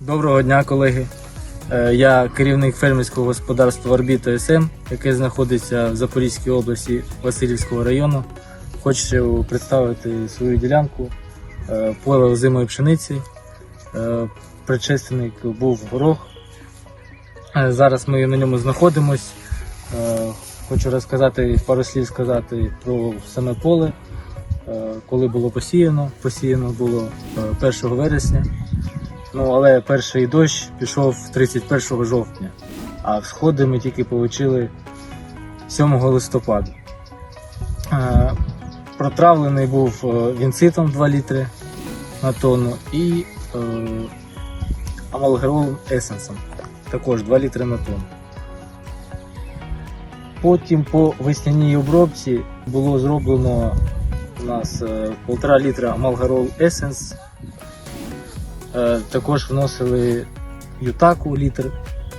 Доброго дня, колеги. Е, Я керівник фермерського господарства Орбіта СМ, яке знаходиться в Запорізькій області Васильівського району. Хочу представити свою ділянку е, поле озимої пшениці. Е, Предшественник був горох. Зараз ми на ньому знаходимось. Хочу розказати пару слів сказати про саме поле. Коли було посіяно, посіяно було е, 1 вересня. Ну, але перший дощ пішов 31 жовтня, а всходи ми тільки отримали 7 листопада. Е, Протравлений був е, вінцитом 2 літри на тонну і е, амалгерол есенсом також 2 літри на тонну. Потім по весняній обробці було зроблено у нас е, 1,5 літра амалгерол есенс Е, Також вносили ютаку літр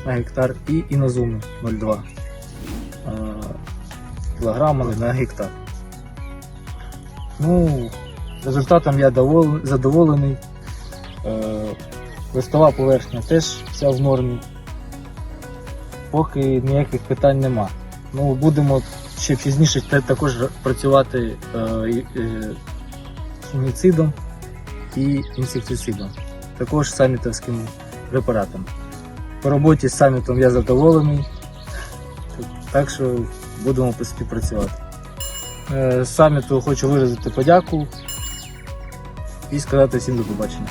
на гектар і інозуми 0,2 е, кілограми на гектар. Ну, результатом я задоволений. Е, Листова поверхня теж вся в нормі. Поки ніяких питань нема. Ну, будемо ще пізніше також працювати е, е, фунгіцидом і інсектицидом також самітовським препаратом. По роботі з самітом я задоволений, так що будемо співпрацювати. Е, Саміту хочу виразити подяку і сказати всім до побачення.